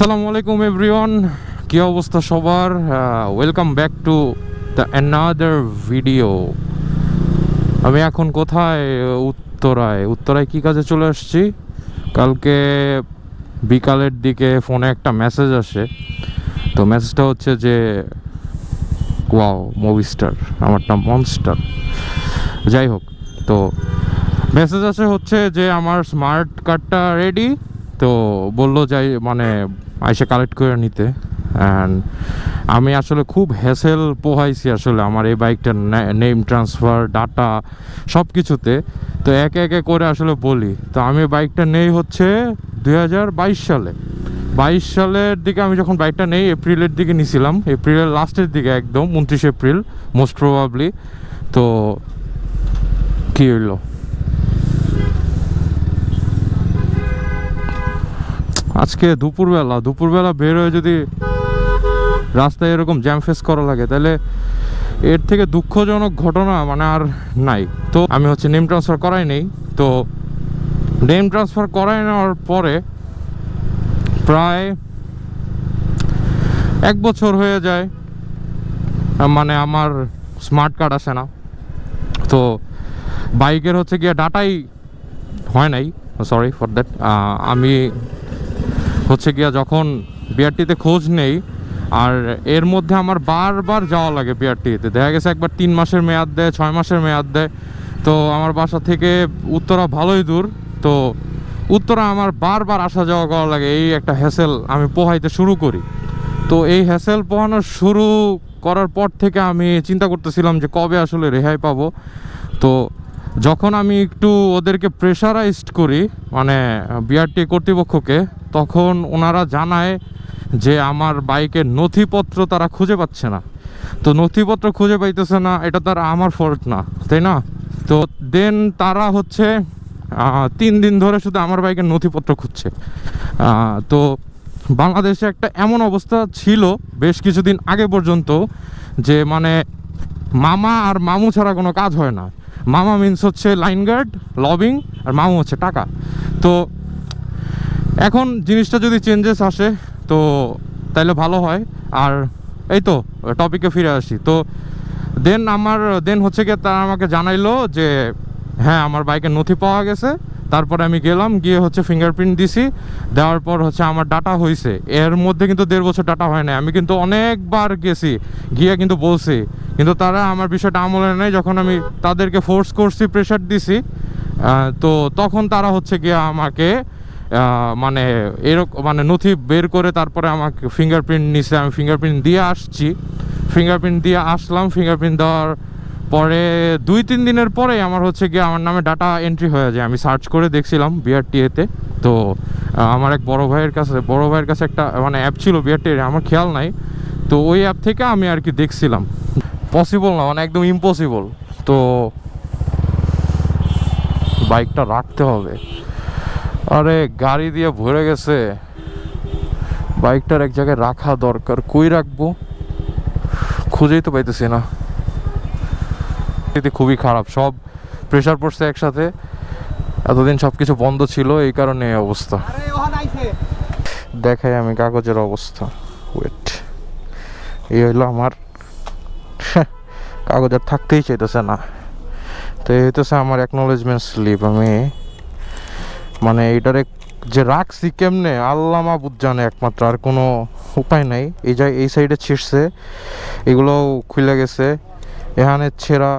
আসসালামু আলাইকুম এভরিওয়ান কি অবস্থা সবার? Welcome back to the another video আমি এখন কোথায়? উত্তরায়। উত্তরায় কি কাজে চলে আসছি? কালকে বিকালের দিকে ফোনে একটা মেসেজ আসে। তো মেসেজটা হচ্ছে যে ওয়াও মুভি স্টার আমার নাম মনস্টার যাই হোক, তো মেসেজ আসে হচ্ছে যে, আমার স্মার্ট কার্ডটা রেডি তো বলল যাই মানে আইসে কালেক্ট করে নিতে। অ্যান্ড আমি আসলে খুব হ্যাসেল পোহাইছি আসলে আমার এই বাইকটার নেম ট্রান্সফার ডাটা সব কিছুতে তো একে একে করে আসলে বলি। তো আমি বাইকটা নেই হচ্ছে দু হাজার বাইশ সালে। বাইশ সালের দিকে আমি যখন বাইকটা নেই, এপ্রিলের দিকে নিছিলাম। এপ্রিলের লাস্টের দিকে একদম, উনত্রিশ এপ্রিল মোস্ট প্রবাবলি তো কী হইল? আজকে দুপুরবেলা দুপুরবেলা বের হয়ে যদি রাস্তায় এরকম জ্যাম ফেস করা লাগে, তাহলে এর থেকে দুঃখজনক ঘটনা মানে আর নাই। তো আমি হচ্ছে নেম ট্রান্সফার করাই নেই। তো নেম ট্রান্সফার করাই নেওয়ার পরে প্রায় এক বছর হয়ে যায় মানে আমার স্মার্ট কার্ড আসে না। তো বাইকের হচ্ছে গিয়ে ডাটাই হয় নাই সরি ফর দ্যাট আমি হচ্ছে গিয়া যখন বিআরটিতে খোঁজ নেই, আর এর মধ্যে আমার বারবার যাওয়া লাগে বিআরটিতে। দেখা গেছে একবার তিন মাসের মেয়াদ দেয়, ছয় মাসের মেয়াদ দেয়। তো আমার বাসা থেকে উত্তরা ভালোই দূর। তো উত্তরা আমার বারবার আসা যাওয়া করা লাগে, এই একটা হ্যাসেল আমি পোহাইতে শুরু করি। তো এই হ্যাসেল পোহানো শুরু করার পর থেকে আমি চিন্তা করতেছিলাম যে কবে আসলে রেহাই পাবো। তো যখন আমি একটু ওদেরকে প্রেশারাইজড করি মানে বিআরটি কর্তৃপক্ষকে, তখন ওনারা জানায় যে আমার বাইকের নথিপত্র তারা খুঁজে পাচ্ছে না। তো নথিপত্র খুঁজে পাইতেছে না, এটা তার আমার ফল্ট না, তাই না? তো দেন তারা হচ্ছে তিন দিন ধরে শুধু আমার বাইকের নথিপত্র খুঁজছে। তো বাংলাদেশে একটা এমন অবস্থা ছিল বেশ কিছুদিন আগে পর্যন্ত যে মানে মামা আর মামু ছাড়া কোনো কাজ হয় না। মামা মিন্স হচ্ছে লাইন গার্ড লবিং আর মামু হচ্ছে টাকা। তো এখন জিনিসটা যদি চেঞ্জেস আসে, তো তাইলে ভালো হয়। আর এই তো টপিকে ফিরে আসি। তো দেন আমার দেন হচ্ছে গিয়ে তারা আমাকে জানাইলো যে হ্যাঁ আমার বাইকের নথি পাওয়া গেছে। তারপরে আমি গেলাম, গিয়ে হচ্ছে ফিঙ্গারপ্রিন্ট দিছি। দেওয়ার পর হচ্ছে আমার ডাটা হয়েছে এর মধ্যে কিন্তু দেড় বছর ডাটা হয় না আমি কিন্তু অনেকবার গেছি, গিয়ে কিন্তু বলছি। কিন্তু তারা আমার বিষয়টা আমলে নেয়। যখন আমি তাদেরকে ফোর্স করছি প্রেশার দিছি তো তখন তারা হচ্ছে গিয়ে আমাকে মানে এরকম মানে নথি বের করে তারপরে আমাকে ফিঙ্গারপ্রিন্ট নিছে। আমি ফিঙ্গারপ্রিন্ট দিয়ে আসছি। ফিঙ্গারপ্রিন্ট দিয়ে আসলাম। ফিঙ্গারপ্রিন্ট দেওয়ার পরে দুই, তিন দিনের পরে আমার হচ্ছে গিয়ে আমার নামে ডাটা এন্ট্রি হয়ে যায়। আমি সার্চ করে দেখছিলাম বিআরটিএতে তো। আমার এক বড় ভাইয়ের কাছে, বড় ভাইয়ের কাছে একটা মানে অ্যাপ ছিল বিআরটি আমার খেয়াল নাই। তো ওই অ্যাপ থেকে আমি আর কি দেখছিলাম। পসিবল না মানে একদম ইম্পসিবল তো বাইকটা রাখতে হবে। আরে, গাড়ি দিয়ে ভরে গেছে। বাইকটার এক জায়গায় রাখা দরকার। কই রাখব? খুঁজেই তো পাইতেছি না। পরিস্থিতি খুবই খারাপ। সব প্রেশার পড়ছে একসাথে। এতদিন সব কিছু বন্ধ ছিল এই কারণে এই অবস্থা। দেখাই আমি কাগজের অবস্থা। ওয়েট এই হইল আমার। কাগজ আর থাকতেই চাইতেছে না। তো এই হইতেছে আমার অ্যাকনোলেজমেন্ট স্লিপ আমি মানে এইটারে যে রাখছি কেমনে? আল্লাহ মাবুদ জানে একমাত্র আর কোনো উপায় নাই। এই জায়গায় এই সাইডে ছিঁড়ছে। এগুলো খুলে গেছে। এখানে ছেঁড়া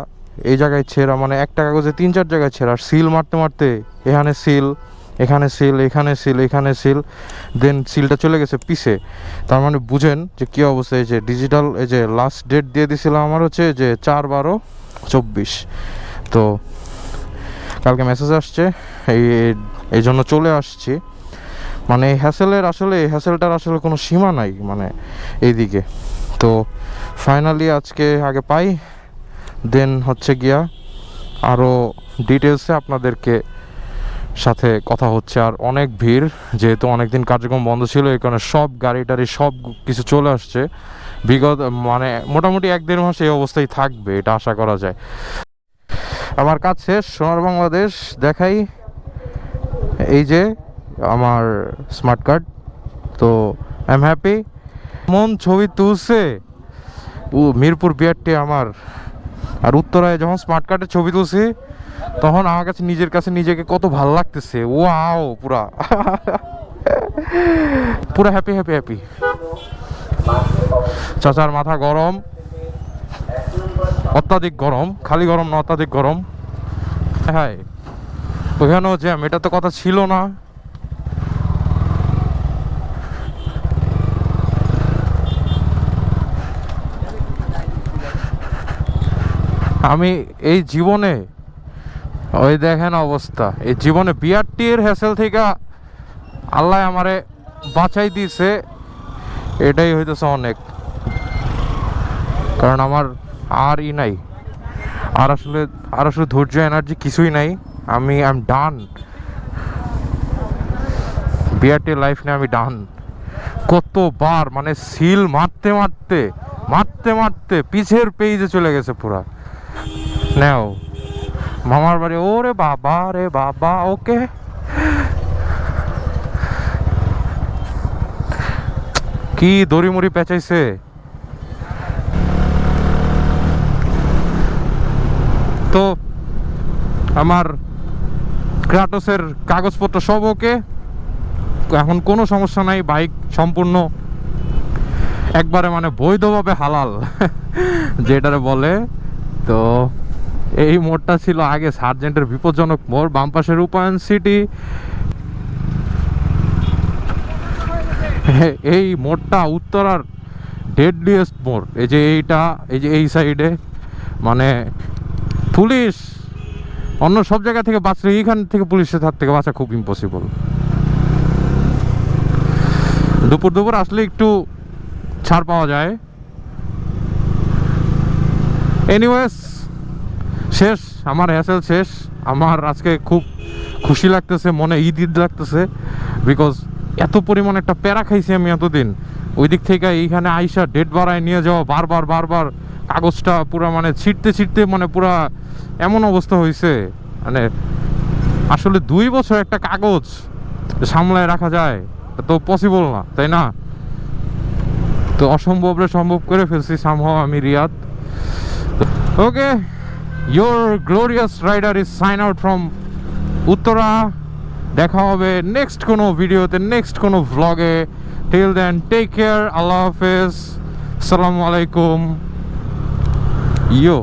এই জায়গায় ছেঁড়া মানে একটা কাগজে তিন চার জায়গায় ছেঁড়া, আর সিল মারতে মারতে এখানে সিল এখানে সিল এখানে সিল এখানে সিল দেন সিলটা চলে গেছে পিসে তার মানে বুঝেন যে কী অবস্থা, এই যে ডিজিটাল এই যে লাস্ট ডেট দিয়ে দিয়েছিলাম আমার হচ্ছে যে চার বারো চব্বিশ। তো কালকে মেসেজ আসছে, এই এই জন্য চলে আসছি। মানে এই হ্যাসেলের আসলে, এই হ্যাসেলটার আসলে কোনো সীমা নাই মানে এইদিকে। তো ফাইনালি আজকে আগে পাই দেন হচ্ছে গিয়া আরও ডিটেলসে আপনাদেরকে সাথে কথা হচ্ছে। আর অনেক ভিড়, যেহেতু অনেকদিন কার্যক্রম বন্ধ ছিল, এই কারণে সব গাড়ি টাড়ি সব কিছু চলে আসছে। বিগত মানে মোটামুটি এক দেড় মাস এই অবস্থায় থাকবে, এটা আশা করা যায়। আমার কাজ শেষ, সোনার বাংলাদেশ দেখাই। এই যে আমার স্মার্ট কার্ড তো আই এম হ্যাপি মন ছবি তুলছে। ও মিরপুর বিয়ারটি আমার আর উত্তরায় যখন স্মার্ট কার্ডের ছবি তুলছি, তখন আমার কাছে নিজের কাছে নিজেকে কত ভালো লাগতেছে। ও আও পুরা। পুরা হ্যাপি হ্যাপি হ্যাপি চাচার মাথা গরম, অত্যাধিক গরম, খালি গরম না, অত্যাধিক গরম। হ্যাঁ ওখানেও জ্যাম এটা তো কথা ছিল না। আমি এই জীবনে, ওই দেখেন অবস্থা, এই জীবনে বিআরটির হ্যাসেল থেকে আল্লাহ আমারে বাঁচাই দিয়েছে, এটাই হইতেছে অনেক। কারণ আমার আর ই নাই। আর আসলে আর আসলে ধৈর্য এনার্জি কিছুই নাই। আমি I am done BRT life নিয়ে আমি ডান কতবার মানে সিল মারতে মারতে মারতে মারতে, পিছের পেজে চলে গেছে পুরা। নেও। মামার বাড়ি, ওরে বাবা রে বাবা, ওকে। কি দড়ি মুড়ি পেঁচাইছে? তো, আমার ক্রাটোসের কাগজপত্র সব ওকে। এখন কোনো সমস্যা নাই, বাইক সম্পূর্ণ একবারে মানে বৈধভাবে হালাল, যেটারে বলে তো এই মোড়টা ছিল আগে সার্জেন্টের বিপজ্জনক মোড়, বাম পাশে রূপায়ণ সিটি। এই মোড়টা উত্তরার ডেডলিয়েস্ট মোড়। এই যে এইটা, এই যে এই সাইডে মানে পুলিশ, অন্য সব জায়গা থেকে বাঁচলে, এইখান থেকে পুলিশের হাত থেকে বাঁচা খুব ইম্পসিবল দুপুর দুপুর আসলে একটু ছাড় পাওয়া যায়। এনিওয়েজ শেষ, আমার হ্যাসেল শেষ। আমার আজকে খুব খুশি লাগতেছে, মনে ঈদ ঈদ লাগতেছে বিকজ এত পরিমাণ একটা প্যারা খাইছি আমি এতদিন। ওই দিক থেকে এইখানে আইসা ডেট বাড়ায় নিয়ে যাওয়া, বারবার বারবার কাগজটা পুরো মানে ছিটতে ছিটতে মানে পুরা এমন অবস্থা হয়েছে মানে আসলে দুই বছর একটা কাগজ সামলায় রাখা যায় তো পসিবল না, তাই না? তো অসম্ভবরে সম্ভব করে ফেলছি সামহাও আমি Riyad. Okay your glorious rider is sign out from Uttara দেখা হবে নেক্সট কোনো ভিডিওতে নেক্সট কোনো ভ্লগে টিল দেন টেক কেয়ার আল্লাহ হাফেজ আসসালামু আলাইকুম ইয়ো